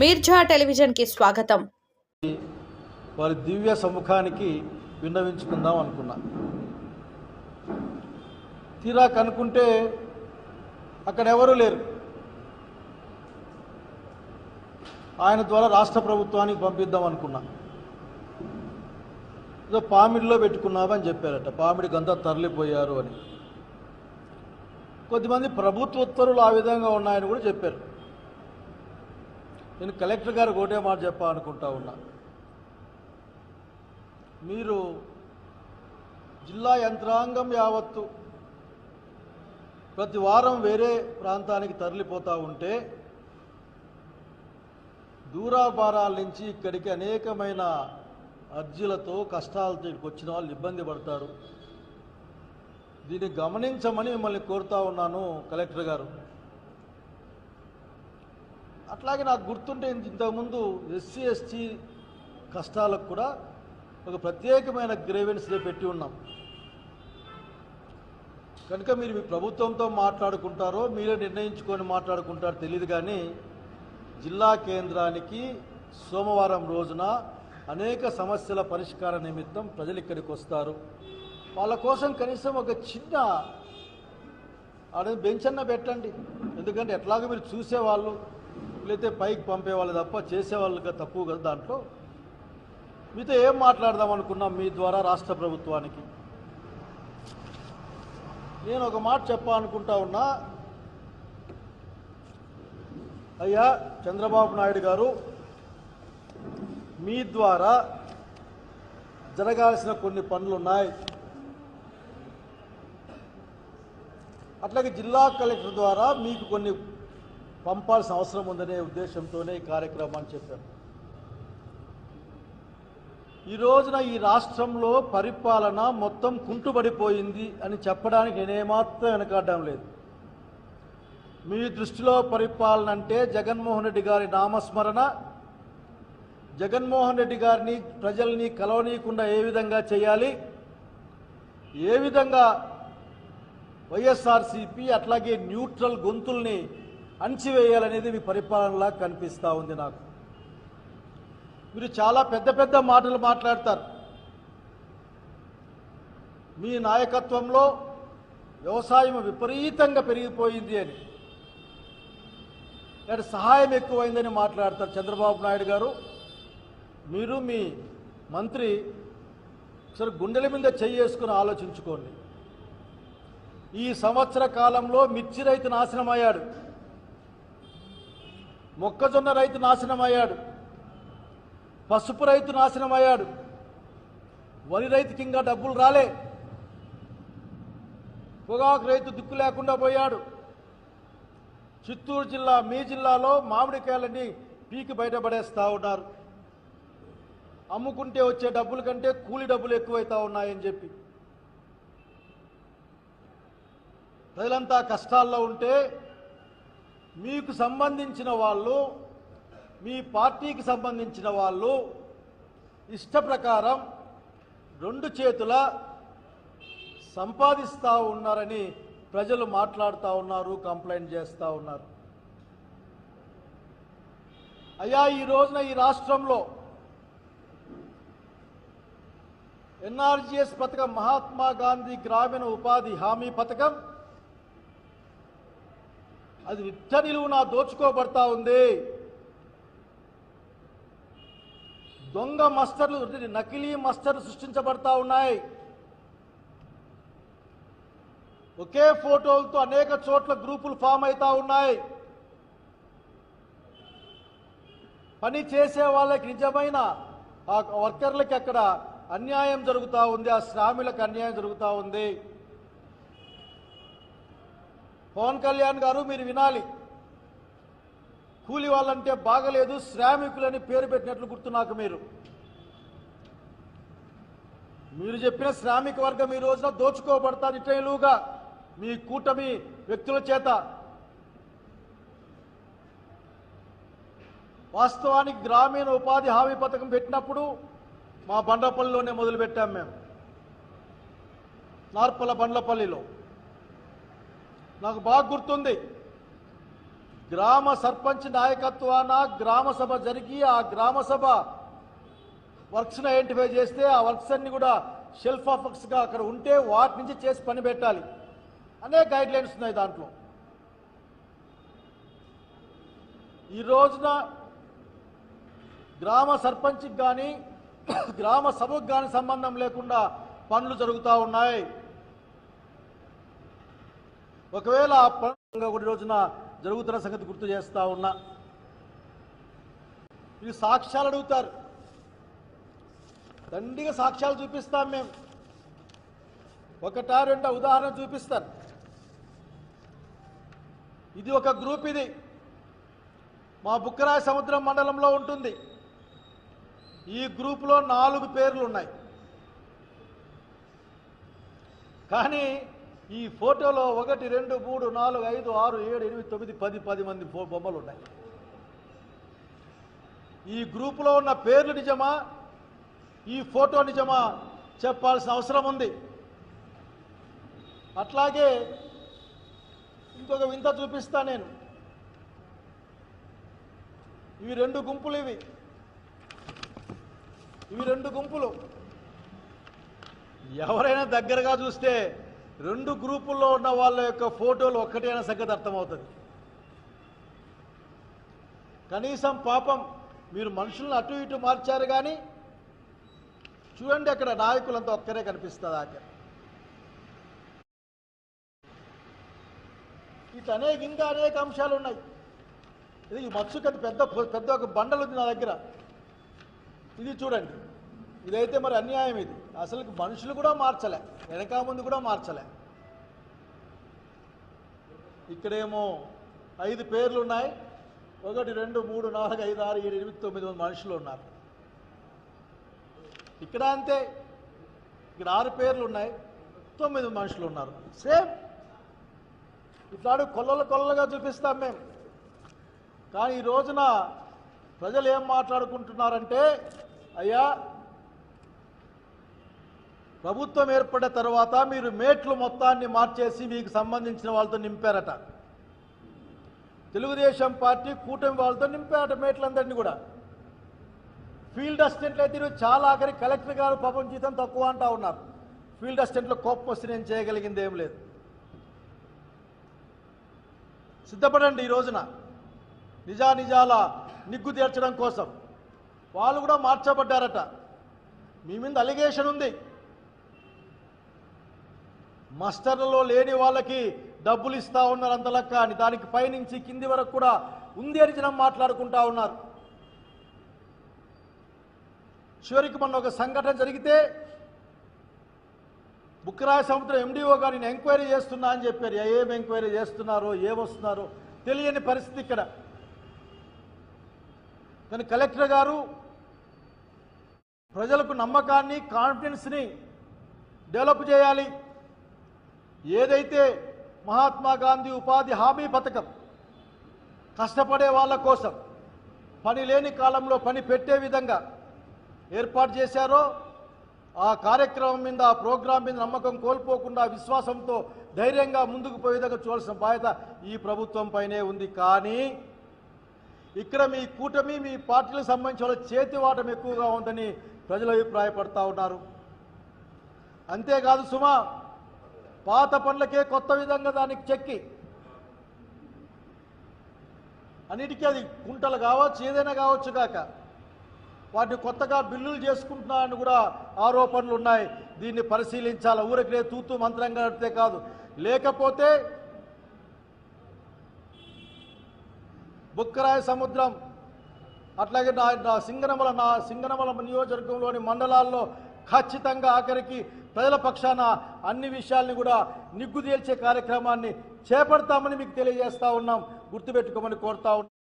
మీర్జా టెలివిజన్కి స్వాగతం. వారి దివ్య సముఖానికి విన్నవించుకుందాం అనుకున్నా. తీరా కనుక్కుంటే అక్కడ ఎవరూ లేరు. ఆయన ద్వారా రాష్ట్ర ప్రభుత్వానికి పంపిద్దాం అనుకున్నా. ఏదో పామిడిలో పెట్టుకున్నామని చెప్పారట. పామిడి గంతా తరలిపోయారు అని. కొద్దిమంది ప్రభుత్వ ఉత్తర్వులు ఆ విధంగా ఉన్నాయని కూడా చెప్పారు. నేను కలెక్టర్ గారికి ఒకటే మాట చెప్పాలనుకుంటా ఉన్నా. మీరు జిల్లా యంత్రాంగం యావత్తు ప్రతి వారం వేరే ప్రాంతానికి తరలిపోతూ ఉంటే దూరాభారాల నుంచి ఇక్కడికి అనేకమైన అర్జీలతో కష్టాలతో ఇక్కడికి వచ్చిన వాళ్ళు ఇబ్బంది పడతారు. దీన్ని గమనించమని మిమ్మల్ని కోరుతా ఉన్నాను కలెక్టర్ గారు. అట్లాగే నాకు గుర్తుంటే ఇంతకుముందు ఎస్సీ ఎస్టీ కష్టాలకు కూడా ఒక ప్రత్యేకమైన గ్రేవెన్స్లో పెట్టి ఉన్నాం. కనుక మీరు మీ ప్రభుత్వంతో మాట్లాడుకుంటారో మీరే నిర్ణయించుకొని మాట్లాడుకుంటారో తెలియదు కానీ జిల్లా కేంద్రానికి సోమవారం రోజున అనేక సమస్యల పరిష్కార నిమిత్తం ప్రజలు ఇక్కడికి వస్తారు. వాళ్ళ కోసం కనీసం ఒక చిన్న ఆడ బెంచ్ అన్న పెట్టండి. ఎందుకంటే ఎట్లాగో మీరు చూసేవాళ్ళు. ఎట్లయితే పైకి పంపేవాళ్ళు తప్ప చేసేవాళ్ళుగా తక్కువ కదా దాంట్లో? మీతో ఏం మాట్లాడదాం అనుకున్నాం మీ ద్వారా రాష్ట్ర ప్రభుత్వానికి? నేను ఒక మాట చెప్పాలనుకుంటా ఉన్నా. అయ్యా చంద్రబాబు నాయుడు గారు మీ ద్వారా జరగాల్సిన కొన్ని పనులు ఉన్నాయి అట్లాగే జిల్లా కలెక్టర్ ద్వారా మీకు కొన్ని పంపాల్సిన అవసరం ఉందనే ఉద్దేశంతోనే ఈ కార్యక్రమాన్ని చెప్పారు ఈ రోజున ఈ రాష్ట్రంలో పరిపాలన మొత్తం కుంటుపడిపోయింది అని చెప్పడానికి నేనేమాత్రం వెనకాడడం లేదు. మీ దృష్టిలో పరిపాలన అంటే జగన్మోహన్ రెడ్డి గారి నామస్మరణ జగన్మోహన్ రెడ్డి గారిని ప్రజల్ని కలవనీయకుండా ఏ విధంగా చేయాలి ఏ విధంగా వైఎస్ఆర్సీపీ అట్లాగే న్యూట్రల్ గొంతుల్ని అణచివేయాలనేది మీ పరిపాలనలా కనిపిస్తూ ఉంది నాకు. మీరు చాలా పెద్ద పెద్ద మాటలు మాట్లాడతారు. మీ నాయకత్వంలో వ్యవసాయం విపరీతంగా పెరిగిపోయింది అని. లేదా సహాయం ఎక్కువైందని మాట్లాడతారు చంద్రబాబు నాయుడు గారు. మీరు మీ మంత్రి సరే గుండెల మీద చేసుకుని ఆలోచించుకోండి. ఈ సంవత్సర కాలంలో మిర్చి రైతు నాశనం అయ్యాడు మొక్కజొన్న రైతు నాశనం అయ్యాడు. పసుపు రైతు నాశనం అయ్యాడు. వరి రైతుకి ఇంకా డబ్బులు రాలే. పొగాకు రైతు దిక్కు లేకుండా పోయాడు. చిత్తూరు జిల్లా మీ జిల్లాలో మామిడికాయలన్నీ పీకి బయటపడేస్తూ ఉన్నారు. అమ్ముకుంటే వచ్చే డబ్బుల కంటే కూలి డబ్బులు ఎక్కువైతా ఉన్నాయని చెప్పి. ప్రజలంతా కష్టాల్లో ఉంటే మీకు సంబంధించిన వాళ్ళు మీ పార్టీకి సంబంధించిన వాళ్ళు ఇష్ట ప్రకారం రెండు చేతుల సంపాదిస్తూ ఉన్నారని ప్రజలు మాట్లాడుతూ ఉన్నారు కంప్లైంట్ చేస్తూ ఉన్నారు. అయ్యా ఈ రోజున ఈ రాష్ట్రంలో ఎన్ఆర్జీఎస్ పథకం మహాత్మా గాంధీ గ్రామీణ ఉపాధి హామీ పథకం అది నిత్య నిలువున దోచుకోబడతా ఉంది. దొంగ మస్టర్లు నకిలీ మస్టర్లు సృష్టించబడతా ఉన్నాయి. ఒకే ఫోటోలతో అనేక చోట్ల గ్రూపులు ఫామ్ అవుతా ఉన్నాయి. పని చేసే వాళ్ళకి నిజమైన ఆ వర్కర్లకి అక్కడ అన్యాయం జరుగుతూ ఉంది ఆ శ్రామిలకు అన్యాయం జరుగుతూ ఉంది. పవన్ కళ్యాణ్ గారు మీరు వినాలి. కూలి వాళ్ళంటే బాగలేదు శ్రామికులని పేరు పెట్టినట్లు గుర్తు నాకు మీరు. మీరు చెప్పిన శ్రామిక వర్గం ఈ రోజున దోచుకోబడతారు ఇటైలుగా మీ కూటమి వ్యక్తుల చేత. వాస్తవానికి గ్రామీణ ఉపాధి హామీ పథకం పెట్టినప్పుడు మా బండ్లపల్లిలోనే మొదలుపెట్టాం మేము. నార్పల బండ్లపల్లిలో నాకు బాగా గుర్తుంది. గ్రామ సర్పంచ్ నాయకత్వాన గ్రామ సభ జరిగి ఆ గ్రామ సభ వర్క్స్ని ఐడెంటిఫై చేస్తే ఆ వర్క్స్ అన్ని కూడా షెల్ఫ్ ఆఫ్ వర్క్స్గా అక్కడ ఉంటే వాటి నుంచి చేసి పని పెట్టాలి. అనే గైడ్ లైన్స్ ఉన్నాయి దాంట్లో. ఈ రోజున గ్రామ సర్పంచ్కి కానీ గ్రామ సభకు కానీ సంబంధం లేకుండా పనులు జరుగుతూ ఉన్నాయి. ఒకవేళ ఆ పండుగ ఒకటి రోజున జరుగుతున్న సంగతి గుర్తు చేస్తా ఉన్నా. ఇది సాక్ష్యాలు అడుగుతారు. దండిగా సాక్ష్యాలు చూపిస్తాం మేము ఒకటా రెండో ఉదాహరణ చూపిస్తాను. ఇది ఒక గ్రూప్ ఇది. మా బుక్కరాయ సముద్రం మండలంలో ఉంటుంది. ఈ గ్రూపులో నాలుగు పేర్లు ఉన్నాయి. కానీ ఈ ఫోటోలో ఒకటి రెండు మూడు నాలుగు ఐదు ఆరు ఏడు ఎనిమిది తొమ్మిది పది పది మంది బొమ్మలు ఉన్నాయి. ఈ గ్రూపులో ఉన్న పేర్లు నిజమా? ఈ ఫోటో నిజమా? చెప్పాల్సిన అవసరం ఉంది. అట్లాగే ఇంకొక వింత చూపిస్తా నేను. ఇవి రెండు గుంపులు ఇవి. ఇవి రెండు గుంపులు. ఎవరైనా దగ్గరగా చూస్తే రెండు గ్రూపుల్లో ఉన్న వాళ్ళ యొక్క ఫోటోలు ఒక్కటైనా సంగతి అర్థమవుతుంది. కనీసం పాపం మీరు మనుషులను అటు ఇటు మార్చారు కానీ చూడండి అక్కడ నాయకులంతా ఒక్కరే కనిపిస్తుంది అక్కడ ఇట్లా అనేక ఇంకా అనేక అంశాలు ఉన్నాయి. ఇది ఈ పెద్ద పెద్ద ఒక బండలు ఉంది నా దగ్గర. ఇది చూడండి. ఇదైతే మరి అన్యాయం ఇది. అసలు మనుషులు కూడా మార్చలే. వెనక ముందు కూడా మార్చలే. ఇక్కడేమో ఐదు పేర్లు ఉన్నాయి ఒకటి రెండు మూడు నాలుగు ఐదు ఆరు ఏడు ఎనిమిది తొమ్మిది మంది మనుషులు ఉన్నారు. ఇక్కడ అంతే. ఇక్కడ ఆరు పేర్లు ఉన్నాయి తొమ్మిది మనుషులు ఉన్నారు. సేమ్. ఇట్లాడు కొల్లలు కొల్లలుగా చూపిస్తాం మేము కానీ ఈ రోజున ప్రజలు ఏం మాట్లాడుకుంటున్నారంటే అయ్యా ప్రభుత్వం ఏర్పడిన తర్వాత మీరు మేట్లు మొత్తాన్ని మార్చేసి మీకు సంబంధించిన వాళ్ళతో నింపారట. తెలుగుదేశం పార్టీ కూటమి వాళ్ళతో నింపారట మేట్లందరినీ కూడా. ఫీల్డ్ అసిస్టెంట్లు అయితే చాలా ఆఖరి కలెక్టర్ గారు పాపం జీతం తక్కువ అంటా ఉన్నారు. ఫీల్డ్ అసిస్టెంట్లో కోపం వస్తే నేను చేయగలిగింది ఏం లేదు. సిద్ధపడండి ఈ రోజున. నిజానిజాల నిగ్గు తీర్చడం కోసం. వాళ్ళు కూడా మార్చబడ్డారట. మీ మీద అలిగేషన్ ఉంది. మస్టర్లలో లేని వాళ్ళకి డబ్బులు ఇస్తా ఉన్నారు అంత లెక్క అని. దానికి పైనుంచి కింది వరకు కూడా ఉంది అని జనం మాట్లాడుకుంటా ఉన్నారు. చివరికి మొన్న ఒక సంఘటన జరిగితే బుక్కరాయ సముద్రం ఎండిఓ గారు నేను ఎంక్వైరీ చేస్తున్నా అని చెప్పారు. ఏం ఎంక్వైరీ చేస్తున్నారో? ఏమొస్తున్నారో తెలియని పరిస్థితి ఇక్కడ. కానీ కలెక్టర్ గారు ప్రజలకు నమ్మకాన్ని కాన్ఫిడెన్స్ని డెవలప్ చేయాలి. ఏదైతే మహాత్మా గాంధీ ఉపాధి హామీ పథకం కష్టపడే వాళ్ళ కోసం పని లేని కాలంలో పని పెట్టే విధంగా ఏర్పాటు చేశారో ఆ కార్యక్రమం మీద ఆ ప్రోగ్రాం మీద నమ్మకం కోల్పోకుండా విశ్వాసంతో ధైర్యంగా ముందుకు పోయే విధంగా చూడాల్సిన బాధ్యత ఈ ప్రభుత్వం పైనే ఉంది. కానీ ఇక్కడ మీ కూటమి మీ పార్టీలకు సంబంధించిన వాళ్ళ చేతివాటం ఎక్కువగా ఉందని ప్రజలు అభిప్రాయపడతా ఉన్నారు. అంతేకాదు సుమా పాత పనులకే కొత్త విధంగా దానికి చెక్కి. అన్నిటికీ అది కుంటలు కావచ్చు ఏదైనా కావచ్చు కాక. వాటిని కొత్తగా బిల్లులు చేసుకుంటున్నారని కూడా ఆరోపణలు ఉన్నాయి. దీన్ని పరిశీలించాలి? ఊరికే తూతూ మంత్రంగా నడితే కాదు. లేకపోతే బుక్కరాయ సముద్రం అట్లాగే నా నా సింగనమల నా సింగనమల నియోజకవర్గంలోని మండలాల్లో ఖచ్చితంగా ఆఖరికి ప్రజల పక్షాన అన్ని విషయాల్ని కూడా నిగ్గుదేల్చే కార్యక్రమాన్ని చేపడతామని మీకు తెలియజేస్తా ఉన్నాం. గుర్తుపెట్టుకోమని కోరుతా ఉన్నాం